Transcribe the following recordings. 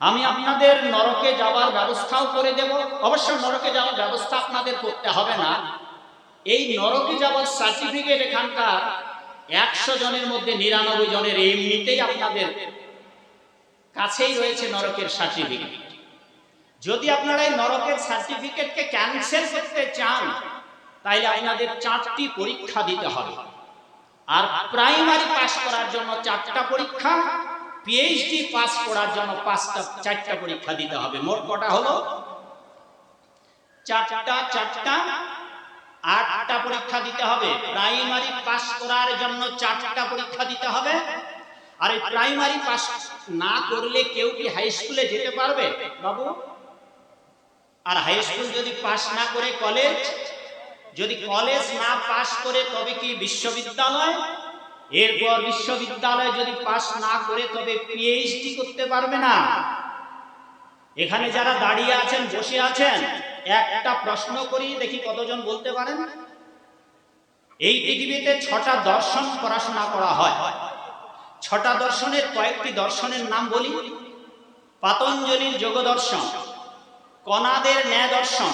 আমি আপনাদের নরকে যাওয়ার ব্যবস্থাও করে দেব। অবশ্য নরকে যাওয়ার ব্যবস্থা আপনাদের করতে হবে না। এই নরকে যাওয়ার সার্টিফিকেট এখানকার একশো জনের মধ্যে নিরানব্বই জনের এমনিতেই আপনাদের কাছেই রয়েছে নরকের সার্টিফিকেট যদি আপনারা এই নরকের সার্টিফিকেটকে ক্যান্সেল করতে চান, তাইলে আপনাদের চারটি পরীক্ষা দিতে হবে। আর প্রাইমারি পাস করার জন্য চারটা পরীক্ষা পিএইচডি পাস করার জন্য পাঁচটা, চারটা পরীক্ষা দিতে হবে। মোট কটা হলো? চারটা চারটা, আটটা পরীক্ষা দিতে হবে। প্রাইমারি পাস করার জন্য চারটা পরীক্ষা দিতে হবে। আর এই প্রাইমারি পাস না করলে কেউ কি হাই স্কুলে যেতে পারবে? বাবু? আর হাই স্কুল যদি পাস না করে কলেজ যদি কলেজ না পাস করে, তবে কি বিশ্ববিদ্যালয়? এরপর বিশ্ববিদ্যালয় যদি পাস না করে, তবে পিএইচডি করতে পারবে না। এখানে যারা দাঁড়িয়ে আছেন, বসে আছেন, একটা প্রশ্ন করি দেখি কতজন বলতে পারেন। এই পৃথিবীতে ছটা দর্শন পড়াশোনা করা হয়। ছটা দর্শনের কয়েকটি দর্শনের নাম বলি। পাতঞ্জলির যোগ দর্শন কণাদের ন্যায় দর্শন,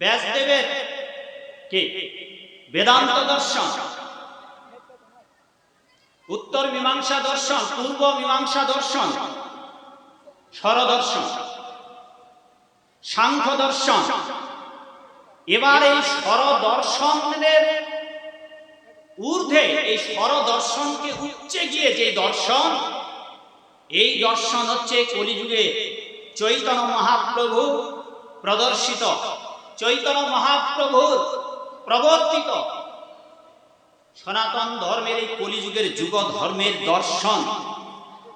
ব্যাসদেবের কে? বেদান্ত দর্শন। উত্তর মীমাংসা দর্শন, পূর্ব মীমাংসা দর্শন, স্বরদর্শন, সাংখ্য দর্শন। এবার এই স্বরদর্শনের ঊর্ধ্বে এই স্বরদর্শনকে উচ্চে গিয়ে যে দর্শন, এই দর্শন হচ্ছে কলিযুগে চৈতন্য মহাপ্রভু প্রদর্শিত। চৈতন্য মহাপ্রভুর প্রবর্তিত। সনাতন ধর্মের এই কলিযুগের যুগ ধর্মের দর্শন।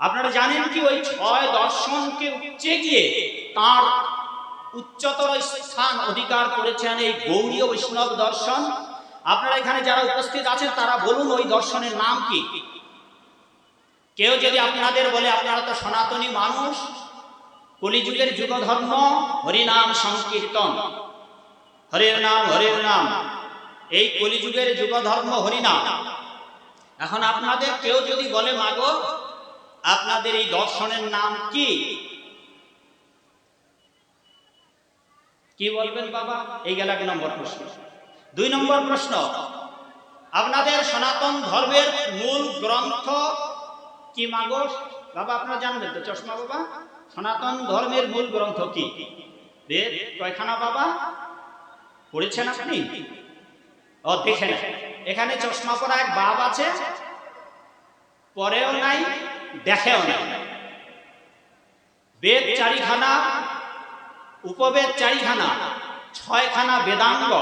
আপনারা জানেন কি ওই ছয় দর্শনকে উচ্চে গিয়ে তার উচ্চতর স্থান অধিকার করেছেন এই গৌরীয় বৈষ্ণব দর্শন? আপনারা এখানে যারা উপস্থিত আছেন, তারা বলুন ওই দর্শনের নাম কি? কেউ যদি আপনাদের বলে, আপনারা তো সনাতনী মানুষ, কলিযুগের যুগ ধর্ম, হরিনাম সংকীর্তন। হরের নাম হরের নাম। এই কলিযুগের যুগ ধর্ম হরিনাম। এখন আপনাদের কেউ যদি বলে, মাগো, আপনাদের এই দর্শনের নাম কি? কি বলবেন বাবা? এই গেল এক নম্বর প্রশ্ন। দুই নম্বর প্রশ্ন, আপনাদের সনাতন ধর্মের মূল গ্রন্থ কি মাগো? বাবা, আপনারা জানবেন তো, চশমা বাবা? সনাতন ধর্মের মূল গ্রন্থ কি? কয়খানা বাবা? পড়েছেন আপনি? ও দেখে নেন এখানে চশমা পরা এক বাপ আছে, পরেও নাই, দেখেও নাই। বেদ চারিখানা, উপবেদ চারিখানা, ছয়খানা বেদাঙ্গ,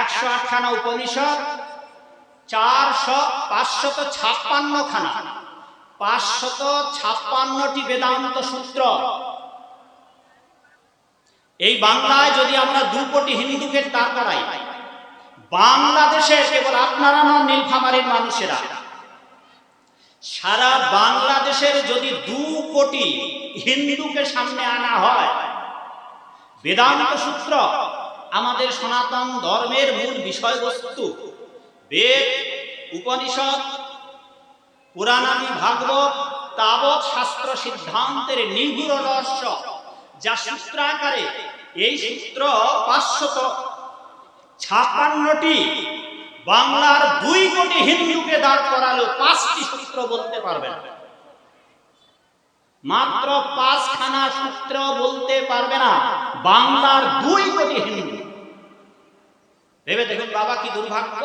একশো আটখানা উপনিষদ, চারশো, পাঁচশত ছাপ্পান্ন খানা পাঁচশত ছাপ্পান্নটি বেদান্ত সূত্র। এই বাংলায় যদি আমরা দু কোটি হিন্দুকে দাঁড় করাই বাংলাদেশে কেবল আপনারা নন, নীলফামারীর মানুষেরা। সারা বাংলাদেশের যদি দু কোটি হিন্দুকে সামনে আনা হয়, বেদান্ত সূত্র আমাদের সনাতন ধর্মের মূল বিষয়বস্তু। বেদ, উপনিষদ পুরাণাদি ভাগবত, তাবৎ শাস্ত্র সিদ্ধান্তের নিগুড় রহস্য, যা সূত্রাকারে এই সূত্র পাঁচশত ছাপ্পান্নটি, বাংলার দুই কোটি হিন্দুকে দাঁড় করালো, পাঁচটি সূত্র বলতে পারবে না। মাত্র পাঁচখানা সূত্র বলতে পারবে না, বাংলার দুই কোটি হিন্দু। ভেবে দেখুন বাবা কি দুর্ভাগ্য।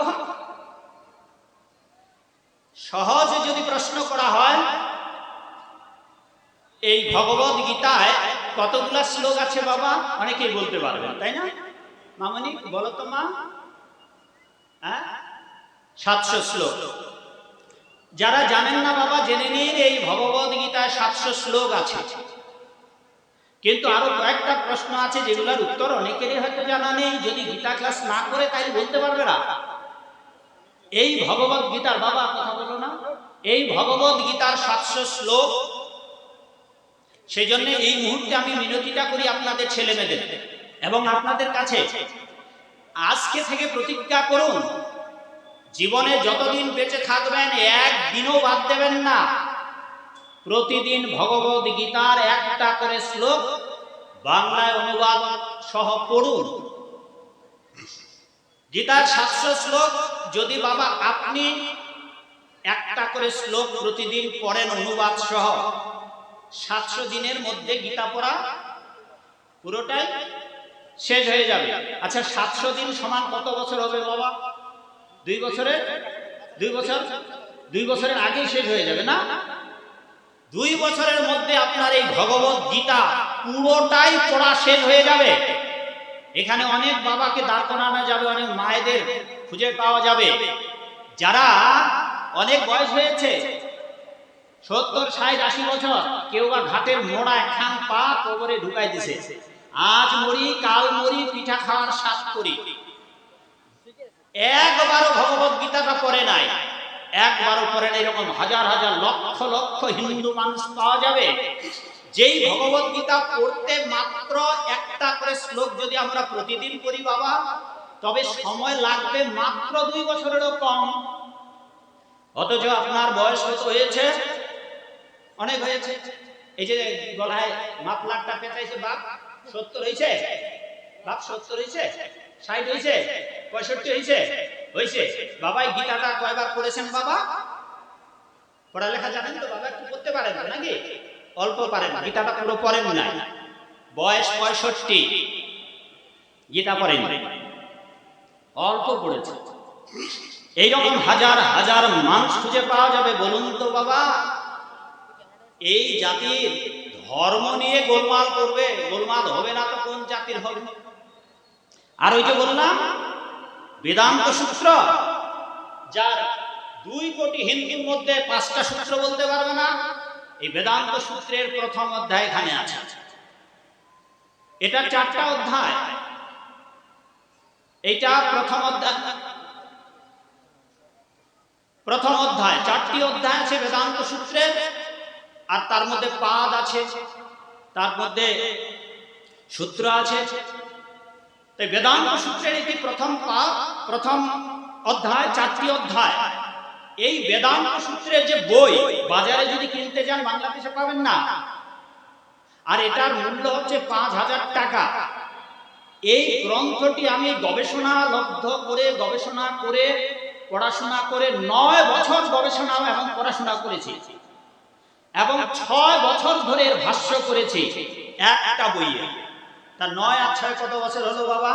সহজে যদি প্রশ্ন করা হয়, এই ভগবত গীতায় কতগুলা শ্লোক আছে বাবা? অনেকেই বলতে পারবেন, তাই না? মামনি, বলো তো মা। হ্যাঁ? সাতশো শ্লোক। যারা জানেন না বাবা, জেনে নিন, এই ভগবত গীতায় সাতশো শ্লোক আছে। কিন্তু আরও কয়েকটা প্রশ্ন আছে, যেগুলোর উত্তর অনেকেরই হয়তো জানা নেই। যদি গীতা ক্লাস না করে তাই বলতে পারবে না। এই ভগবত গীতার বাবা, কথা বলো না। এই ভগবত গীতার সাতশো শ্লোক। সেই জন্য এই মুহূর্তে আমি মিনতিটা করি আপনাদের ছেলে মেয়েদের এবং আপনাদের কাছে আজকে থেকে প্রতিজ্ঞা করুন, জীবনে যতদিন বেঁচে থাকবেন, একদিনও বাদ দেবেন না। প্রতিদিন ভগবত গীতার একটা করে শ্লোক বাংলায় অনুবাদ সহ পড়ুন। গীতার সাতশো শ্লোক, যদি বাবা আপনি একটা করে শ্লোক প্রতিদিন পড়েন অনুবাদ সহ, সাতশো দিনের মধ্যে গীতা পড়া পুরোটাই শেষ হয়ে যাবে। আচ্ছা সাতশো দিন সমান কত বছর হবে বাবা? দুই বছরে? দুই বছর? দুই বছরের আগেই শেষ হয়ে যাবে না? দুই বছরের মধ্যে আপনার এই ভগবত গীতা পুরোটাই পড়া শেষ হয়ে যাবে। এখানে অনেক বাবাকে দাঁড় করানো যাবে, অনেক মায়েদের খুঁজে পাওয়া যাবে। যারা অনেক বয়স হয়েছে, সত্তর, ষাট, আশি বছর, কেউ বা ঘাটের মোড়া একখান পা কবরে ঢুকাই দিছে। আজ মরি, কাল মরি, পিঠা খাওয়ার স্বাদ করি। একবারও ভগবত গীতাটা পড়ে নাই। একবারও পড়ে নাই, এরকম হাজার হাজার লক্ষ লক্ষ হিন্দু মানুষ পাওয়া যাবে। যেই ভগবত গীতা পড়তে মাত্র একটা করে শ্লোক যদি আমরা প্রতিদিন করি বাবা, তবে সময় লাগবে মাত্র দুই বছরেরও কম। অথচ আপনার বয়স হয়েছে? অনেক হয়েছে। এই যে গলায় মাফলারটা পেঁচাইছে বাপ। সত্তর হয়েছে বাপ সত্তর হয়েছে ষাট হয়েছে পঁয়ষট্টি হয়েছে হয়েছে বাবাই গীতাটা কয়বার পড়েছেন বাবা? পড়ালেখা জানেন তো বাবা, একটু করতে পারেন নাকি? অল্প পারেন গীতাটা পুরো পড়েন না বয়স পঁয়ষট্টি। গীতা পড়েন অল্প পড়েছে। এইরকম হাজার হাজার মানুষ খুঁজে পাওয়া যাবে বলুন তো বাবা। এই জাতির ধর্ম নিয়ে গোলমাল করবে, গোলমাল হবে না তো কোন জাতির হবে? আর ওই যে বললাম, বেদান্ত সূত্র, যার দুই কোটি হিন্দুর মধ্যে পাঁচটা সূত্র বলতে পারবে না, এই বেদান্ত সূত্রের প্রথম অধ্যায় এখানে আছে। এটা চারটা অধ্যায়। এইটা প্রথম অধ্যায়। প্রথম অধ্যায়, চারটি অধ্যায় আছে বেদান্ত সূত্রের। আর তার মধ্যে পাদ আছে, তার মধ্যে সূত্র আছে। তাই বেদান্ত সূত্রের এটি প্রথম পাদ, প্রথম অধ্যায়, চারটি অধ্যায়, এই বেদান্ত সূত্রের যে বই, বাজারে যদি কিনতে যান, বাংলাদেশে পাবেন না। আর এটার মূল্য হচ্ছে পাঁচ হাজার টাকা। এই গ্রন্থটি আমি গবেষণা লব্ধ করে, গবেষণা করে, পড়াশোনা করে নয় বছর গবেষণা এবং পড়াশোনা করেছি। এবং ছয় বছর ধরে ভাষ্য করেছি। একটা বইয়ে। তা নয় আর ছয় কত বছর হলো বাবা?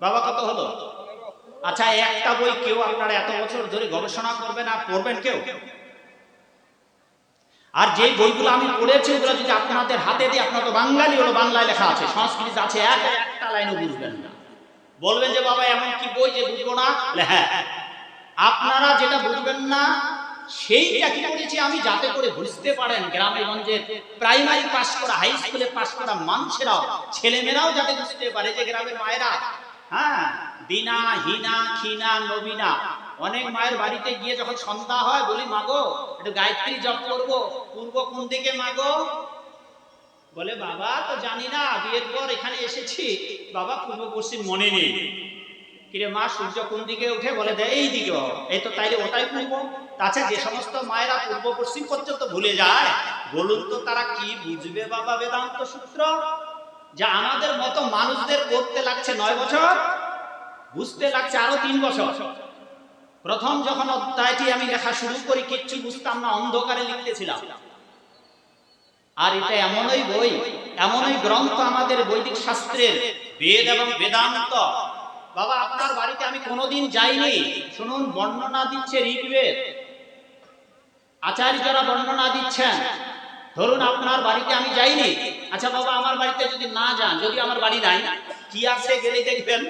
বাবা কত হলো? আচ্ছা একটা বই কেউ আপনারা এত বছর ধরে গবেষণা করবেন আর পড়বেন কেউ? আর যে বইগুলো আমি পড়েছি, ওগুলো যদি আপনাদের হাতে দিয়ে আপনার তো বাঙালি হলো, বাংলায় লেখা আছে সংস্কৃত আছে, এক একটা লাইনও বুঝবেন না। বলবেন যে, বাবা, এমন কি বই যে বুঝব না? হ্যাঁ। আপনারা যেটা বুঝবেন না সেইটা কি করেছি আমি যাতে করে বুঝতে পারেন গ্রামে গঞ্জে প্রাইমারি পাস করা, হাই স্কুলে পাস করা মানুষেরাও, ছেলেমেয়েরাও যাতে বুঝতে পারে যে গ্রামের মায়েরা হ্যাঁ দিনা হিনা খিনা নবীনা, অনেক মায়ের বাড়িতে গিয়ে যখন সন্ধ্যা হয়, বলি, মাগো, একটু গায়ত্রী জপ করব, পূর্ব কোন দিকে মাগো? বলে, বাবা তো জানি না, বিয়ের পর এখানে এসেছি, বাবা পূর্ব পশ্চিম মনে নেই। কিরে মা, সূর্য কোন দিকে উঠে বলে দেয়, এই দিকে এই তো তাইলে ওটাই পূর্ব। তাছাড়া যে সমস্ত মায়েরা পূর্ব পশ্চিম পর্যন্ত ভুলে যায়, বলুন তো তারা কি বুঝবে বাবা বেদান্ত সূত্র? যা আমাদের মতো মানুষদের করতে লাগছে নয় বছর, বুঝতে লাগছে আরও তিন বছর। প্রথম যখন অধ্যায়টি আমি লেখা শুরু করি, কিচ্ছু বুঝতাম না, অন্ধকারে লিখতেছিলাম। আর এটা এমনই বই, এমনই গ্রন্থ আমাদের বৈদিক শাস্ত্রের বেদ এবং বেদান্ত। বাবা, আপনার বাড়িতে আমি কোনোদিন যাইনি। শুনুন, বর্ণনা দিচ্ছে ঋগ্বেদ। আচার্যরা বর্ণনা দিচ্ছেন, ধরুন আপনার বাড়িতে আমি যাইনি। আচ্ছা বাবা, আমার বাড়িতে যদি না যান, যদি আমার বাড়ি নাই, কি আছে গেলে দেখবেন?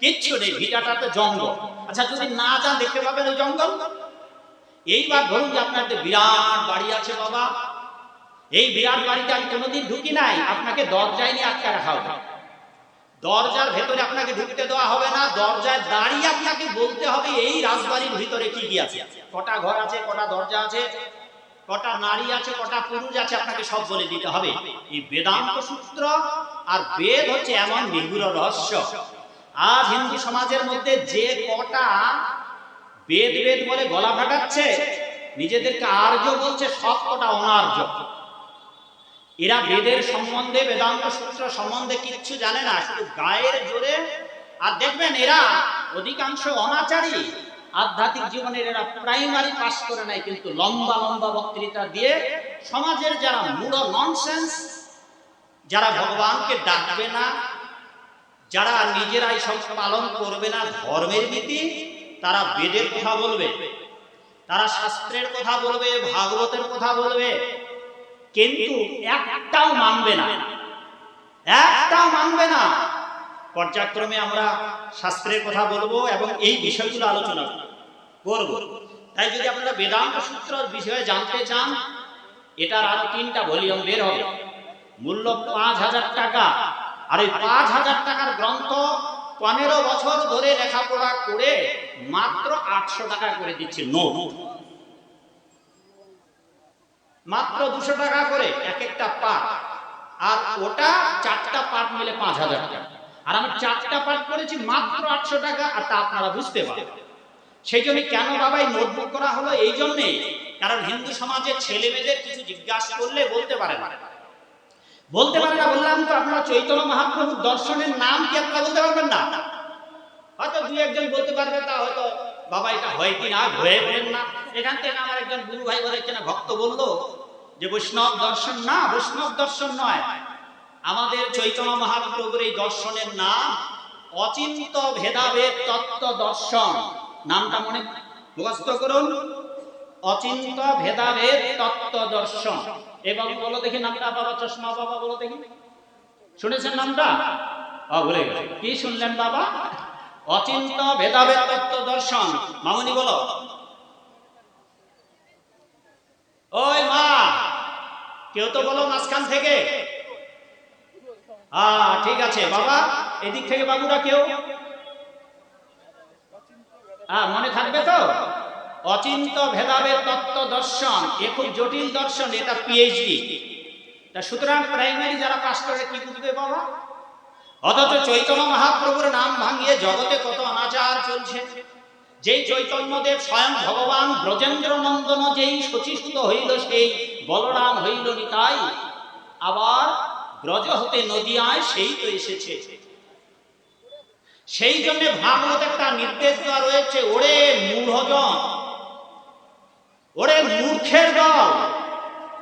কিচ্ছু নেই, ভিটাটা তো জঙ্গল। আচ্ছা যদি না যান, দেখতে পাবেন ওই জঙ্গল? এইবার ধরুন যে আপনার বিরাট বাড়ি আছে বাবা। এই বিরাট বাড়িতে আমি কোনোদিন ঢুকি নাই। আপনাকে দরজায় নিয়ে আটকা রাখা হবে। দরজার ভেতরে আপনাকে ঢুকতে দেওয়া হবে না, দরজায় দাঁড়িয়ে আপনাকে বলতে হবে এই রাজবাড়ির ভিতরে কি কি আছে। কটা ঘর আছে, কটা দরজা আছে, কটা নারী আছে, কটা পুরুষ আছে, আপনাকে সব বলে দিতে হবে। এই বেদান্ত সূত্র আর বেদ হচ্ছে এমন নিগুড় রহস্য। আজ হিন্দু সমাজের মধ্যে যে কটা বেদ বেদ বলে গলা ফাটাচ্ছে, নিজেদেরকে আর্য বলছে, সব কটা অনার্য। এরা বেদের সম্বন্ধে, বেদান্ত সূত্র সম্বন্ধে কিচ্ছু জানে না, শুধু গায়ের জোরে। আর দেখবেন এরা অধিকাংশ অনাচারী। আধ্যাত্মিক জীবনের এরা প্রাইমারি পাস করে নাই, কিন্তু লম্বা লম্বা বক্তৃতা দিয়ে সমাজের যারা মূল ননসেন্স যারা ভগবানকে ডাকবে না, যারা নিজেরাই সব পালন করবে না, ধর্মের নীতি তারা বেদের কথা বলবে। তারা শাস্ত্রের কথা বলবে, ভাগবতের কথা বলবে। কিন্তু একটাও মানবে না। একটাও মানবে না। পর্যায়ক্রমে আমরা শাস্ত্রের কথা বলব এবং এই বিষয়গুলো আলোচনা করব। তাই যদি আপনারা বেদান্ত সূত্র বিষয়ে জানতে চান, এটার আরও তিনটা ভলিউম বের হবে। মূল্য পাঁচ হাজার টাকা। আর এই পাঁচ হাজার টাকার গ্রন্থ পনেরো বছর ধরে লেখাপড়া করে মাত্র আটশো টাকা করে দিচ্ছে নোট। মাত্র দুশো টাকা করে এক একটা পাঠ আর ওটা চারটা পাঠ মিলে পাঁচ হাজার টাকা। আর আমি চারটা পাঠ করেছি মাত্র আটশো টাকা, আর তা আপনারা বুঝতে পারেন সেই জন্য কেন বাবাই নোটবুক করা হলো? এই জন্যে কারণ হিন্দু সমাজের ছেলে মেয়েদের কিছু জিজ্ঞাসা করলে বলতে পারে না। বলতে পারে না, বললাম তো আপনারা চৈতন্য মহাপ্রভুর দর্শনের নাম কি আপনারা বলতে পারবেন না? হয়তো দুই একজন বলতে পারবে, তা হয়তো বাবা, এটা হয় কি না? ভয়ে বলেন না। এখান থেকে আমার একজন গুরু ভাই বলেছে না ভক্ত বলল যে, বৈষ্ণব দর্শন না, বৈষ্ণব দর্শন নয়। আমাদের চৈতন্য মহাপ্রভুর এই দর্শনের নাম অচিন্ত ভেদাভেদ তত্ত্ব দর্শন। নামটা মনে মুখস্থ করুন। অচিন্ত ভেদাভেদ তত্ত্ব দর্শন। এবং বলো দেখি নামটা, বাবা চশমা, বাবা বলো দেখি। শুনেছেন নামটা? কি শুনলেন বাবা? অচিন্ত ভেদাভেদ দর্শন। মামুনি বলো। ওই মা, কেউ তো বলো মাঝখান থেকে? হ্যাঁ ঠিক আছে, বাবা, এদিক থেকে বাবুরা কেউ? হ্যাঁ মনে থাকবে তো? অচিন্ত ভেদাভেদ তত্ত্ব দর্শন, এ খুব জটিল দর্শন, এটা পিএইচডি তা সুতরাং প্রাইমারি যারা পাস করে কি বুঝবে বাবা? অথচ চৈতন্য মহাপ্রভুর নাম ভাঙিয়ে জগতে কত অনাচার চলছে। যেই চৈতন্যদেব স্বয়ং ভগবান ব্রজেন্দ্র নন্দন যেই সচিষ্ঠ হইল সেই বলরাম হইল নিতাই আবার ব্রজ হতে নদিয়ায় সেই তো এসেছে। সেই জন্য ভাগবত একটা নির্দেশ দেওয়া রয়েছে, ওরে মূঢ়জন, ওরে মূর্খের দল,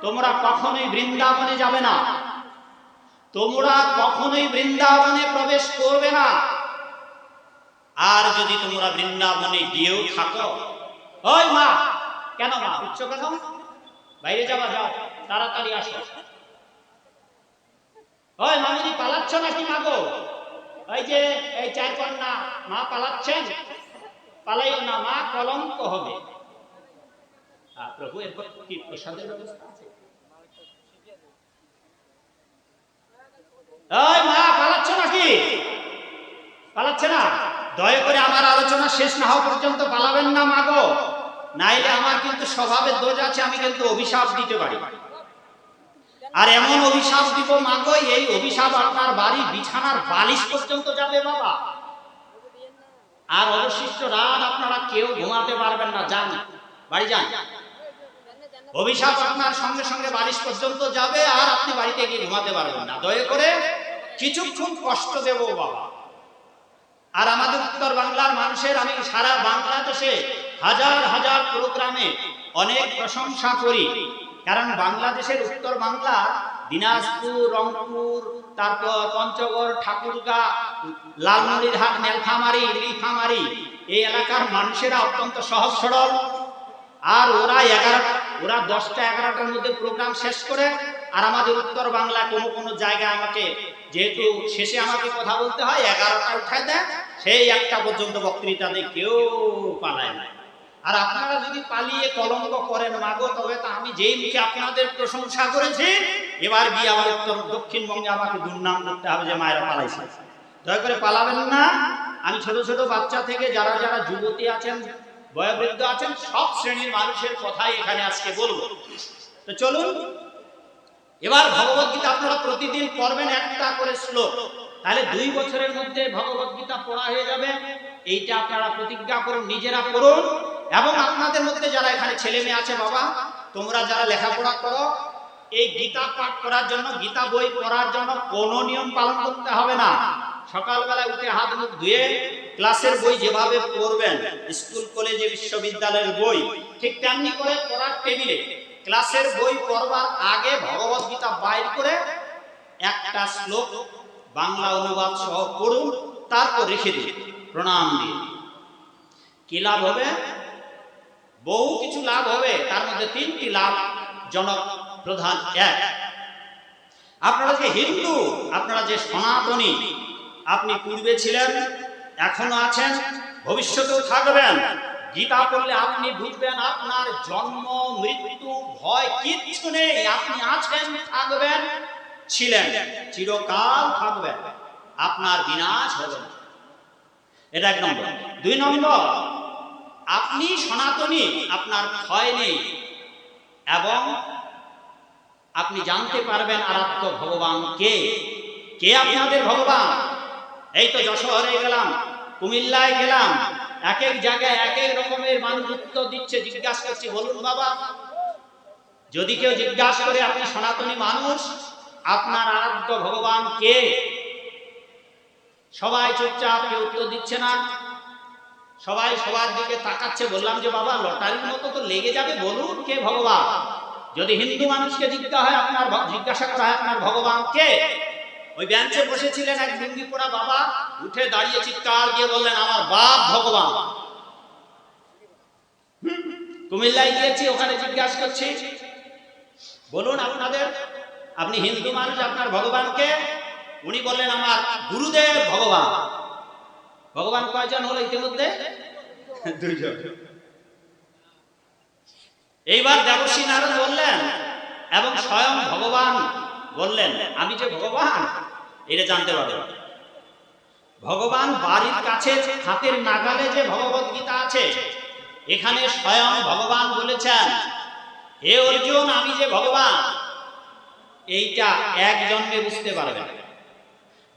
তোমরা কখনোই বৃন্দাবনে যাবে না। তোমরা কখনোই বৃন্দাবনে প্রবেশ করবে না। আর যদি তোমরা বৃন্দাবনে গিয়েও থাকো, ওই মা, কেন মা উচ্চ কেন বাইরে যাবা, যাও, তাড়াতাড়ি আসো। ওই মামিনি পালাচ্ছ নাকি মাগো ওই যে, এই চার কন্যা, মা পালাচ্ছেন? পালাইও না, মা কলঙ্ক হবে। প্রভু, এরপর কি প্রসাদের ব্যবস্থা ওই মা, পালাচ্ছ নাকি? পালাচ্ছে না? দয়া করে আমার আলোচনা শেষ না হওয়া পর্যন্ত পালাবেন না মাগো নাইলে আমার কিন্তু স্বভাবের দোষ আছে, আমি কিন্তু অভিশাপ দিতে পারি। আর এমন অভিশাপ দিব মাগো এই অভিশাপ আপনার বাড়ি বিছানার বালিশ পর্যন্ত যাবে বাবা। আর অবশিষ্ট রাত আপনারা কেউ ঘুমাতে পারবেন না, যান, বাড়ি যান। অভিশাপ আপনার সঙ্গে সঙ্গে বালিশ পর্যন্ত যাবে আর আপনি বাড়িতে গিয়ে ঘুমাতে পারবেন না। দয়া করে কিছুক্ষণ কষ্ট দেব বাবা। আর আমাদের উত্তর বাংলার মানুষের, আমি সারা বাংলাদেশে হাজার হাজার প্রোগ্রামে অনেক প্রশংসা করি। কারণ বাংলাদেশের উত্তর বাংলা দিনাজপুর, রংপুর, তারপর পঞ্চগড়, ঠাকুরগা, লালমনিরহাট, নেলফামারি লিফামারি এই এলাকার মানুষেরা অত্যন্ত সহজ সরল। আর ওরা এগারো ওরা দশটা এগারোটার মধ্যে প্রোগ্রাম শেষ করে আর আমাদের উত্তর বাংলা কোনো কোনো জায়গায় আমাকে যেহেতু শেষে আমাকে কথা বলতে হয়, এগারোটা উঠায় দেয়, সেই একটা পর্যন্ত বক্তৃতা দিয়ে, কেউ পালায় না। আর আপনারা যদি পালিয়ে কলঙ্ক করেন, মাগো, তবে তা আমি যেই মুখে আপনাদের প্রশংসা করেছি, এবার গিয়ে আবার উত্তর, দক্ষিণবঙ্গে আমাকে দুর্নাম করতে হবে যে মায়েরা পালাইছে। দয়া করে পালাবেন না। আমি ছোট ছোট বাচ্চা থেকে যারা যারা যুবতী আছেন বয়োবৃদ্ধ আছেন, সব শ্রেণির মানুষের কথাই এখানে আজকে বলব। তো চলুন, এবার ভগবত গীতা আপনারা প্রতিদিন পড়বেন একটা করে শ্লোক। তাহলে দুই বছরের মধ্যে ভগবত গীতা পড়া হয়ে যাবে। এইটা আপনারা প্রতিজ্ঞা করুন, নিজেরা করুন এবং আপনাদের মধ্যে যারা এখানে ছেলে মেয়ে আছে, বাবা, তোমরা যারা লেখাপড়া করো, এই গীতা পাঠ করার জন্য, গীতা বই পড়ার জন্য কোনো নিয়ম পালন করতে হবে না। সকালবেলা উঠে হাত মুখ ধুয়ে ক্লাসের বই যেভাবে পড়বেন, স্কুল, কলেজে, বিশ্ববিদ্যালয়ের বই, ঠিক তেমনি করে পড়ার টেবিলে ক্লাসের বই পড়বার আগে ভগবত গীতা বাইর করে একটা শ্লোক বাংলা অনুবাদ সহ পড়ুন, তারপর রেখে দিন, প্রণাম দিন কি লাভ হবে? বহু কিছু লাভ হবে, তার মধ্যে তিনটি লাভ, জনক প্রধান এক। আপনারা যে হিন্দু, আপনারা যে সনাতনী আপনি পূর্বে ছিলেন, এখনও আছেন, ভবিষ্যতেও থাকবেন। গীতা পড়লে আপনি বুঝবেন আপনার জন্ম, মৃত্যু, ভয় কিচ্ছু নেই। আপনি আছেন, থাকবেন, ছিলেন, চিরকাল থাকবেন। আপনার বিনাশ হবে। এটা এক নম্বর। দুই নম্বর, আপনি সনাতনী, আপনার ভয় নেই। এবং আপনি জানতে পারবেন আরাধ্য ভগবান কে? কে আপনাদের ভগবান? এই তো যশোহরে গেলাম, কুমিল্লায় গেলাম। এক এক জায়গায় এক এক রকমের মানুষ উত্তর দিচ্ছে, জিজ্ঞাসা করছি, বলুন বাবা। যদি কেউ জিজ্ঞাসা করে আপনি সনাতনী মানুষ, আপনার আরাধ্য ভগবান কে? সবাই চুপচাপ, কেউ উত্তর দিচ্ছে না। সবাই সবার দিকে তাকাচ্ছে, বললাম যে বাবা, লটারির মতো তো লেগে যাবে, বলুন কে ভগবান? যদি হিন্দু মানুষকে জিজ্ঞাসা হয়, আপনার জিজ্ঞাসা করা হয়, আপনার ভগবান কে? ওই বেঞ্চে বসেছিলেন এক লুঙ্গি পড়া বাবা। উঠে দাঁড়িয়ে চিৎকার দিয়ে বললেন, আমার বাপ ভগবান। কুমিল্লায় গিয়েছি, ওখানে জিজ্ঞাসা করছি, বলুন আপনাদের, আপনি হিন্দু মানুষ, আপনার ভগবানকে? উনি বললেন, আমার গুরুদেব ভগবান। ভগবান কয়জন হলো ইতিমধ্যে? দুইজন। এইবার দেবশ্রী নারদ বললেন, এবং স্বয়ং ভগবান বললেন, আমি যে ভগবান, এটা জানতে পারবেন ভগবান বাড়ির কাছে হাতের নাগালে যে ভগবত গীতা আছে, এখানে স্বয়ং ভগবান বলেছেন, হে অর্জুন, আমি যে ভগবান, এইটা এক জন্মে বুঝতে পারবে না।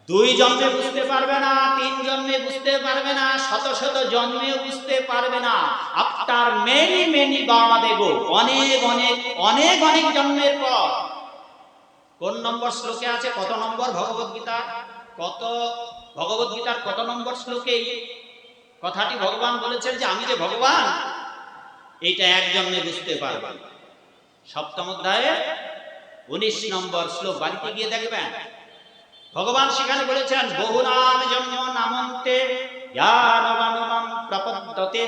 দুই জন্মে বুঝতে পারবে না, তিন জন্মে বুঝতে পারবে না, শত শত জন্মেও বুঝতে পারবে না। আফটার মেনি মেনি বাবা দেব, অনেক অনেক অনেক অনেক জন্মের পর কোন নম্বর শ্লোকে আছে? কত নম্বর ভগবত গীতা? কত ভগবত গীতার কত নম্বর শ্লোকে কথাটি ভগবান বলেছেন যে, আমি যে ভগবান, এইটা এক জন্মে বুঝতে পারবে। না। সপ্তম অধ্যায়ে উনিশ নম্বর শ্লোক, বাড়িতে গিয়ে দেখবেন, ভগবান সেখানে বলেছেন, বহু নাম জন্ম নামন্তে প্রপদ্যতে।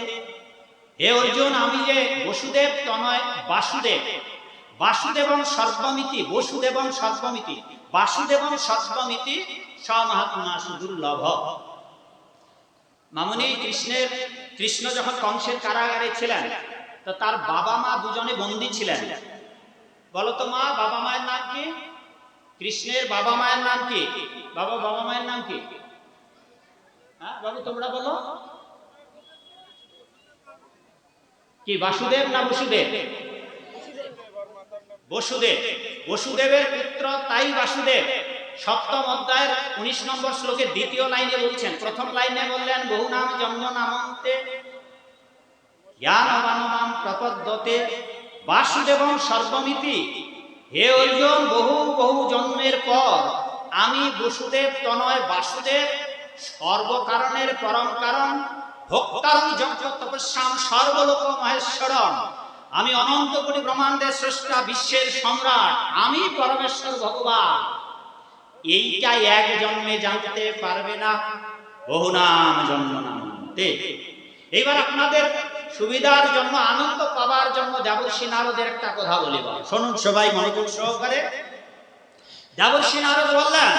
হে অর্জুন, আমি যে বসুদেব, তনয়, বাসুদেব বাসুদেবং সর্বমিতি বসুদেবং সর্বমিতি বাসুদেবং সর্বমিতি সমহাত্মা সুদুর্লভ মামনি কৃষ্ণের, কৃষ্ণ যখন কংসের কারাগারে ছিলেন, তো তার বাবা মা দুজনে বন্দী ছিলেন। বলতো, মা বাবা মায়ের নাম কি? কৃষ্ণের বাবা মায়ের নাম কি? বাবা বাবা মায়ের নাম কি? হ্যাঁ বাবু, তোমরা বলো। কি, বাসুদেব না বসুদেব? বসুদেব। বসুদেবের পুত্র তাই বাসুদেব। সপ্তম অধ্যায়ের উনিশ নম্বর শ্লোকের দ্বিতীয় লাইনে বলছেন, প্রথম লাইনে বললেন, বহু নাম জন্ম নামন্তে জ্ঞান মানবাম প্রপদ্যতে, বাসুদেবং সর্বমিতি। হে অর্জুন, বহু বহু জন্মের পর আমি বসুদেব তনয় বাসুদেব, সর্বকারণের পরম কারণ, ভোক্তারং জগৎ তপস্যাম সর্বলোক মহেশ্বরম আমি অনন্ত কোটি ব্রহ্মাণ্ডের স্রষ্টা বিশ্বের সম্রাট। আমি পরমেশ্বর ভগবান। এইটা এক জন্মে জানতে পারবে না, বহু নাম জন্ম নামতে এইবার আপনাদের সুবিধার জন্য আনন্দ পাবার জন্য দেবর্ষী নারদের একটা কথা বলিব শুনুন সবাই মনোযোগ সহকারে। দেবর্ষী নারদ বললেন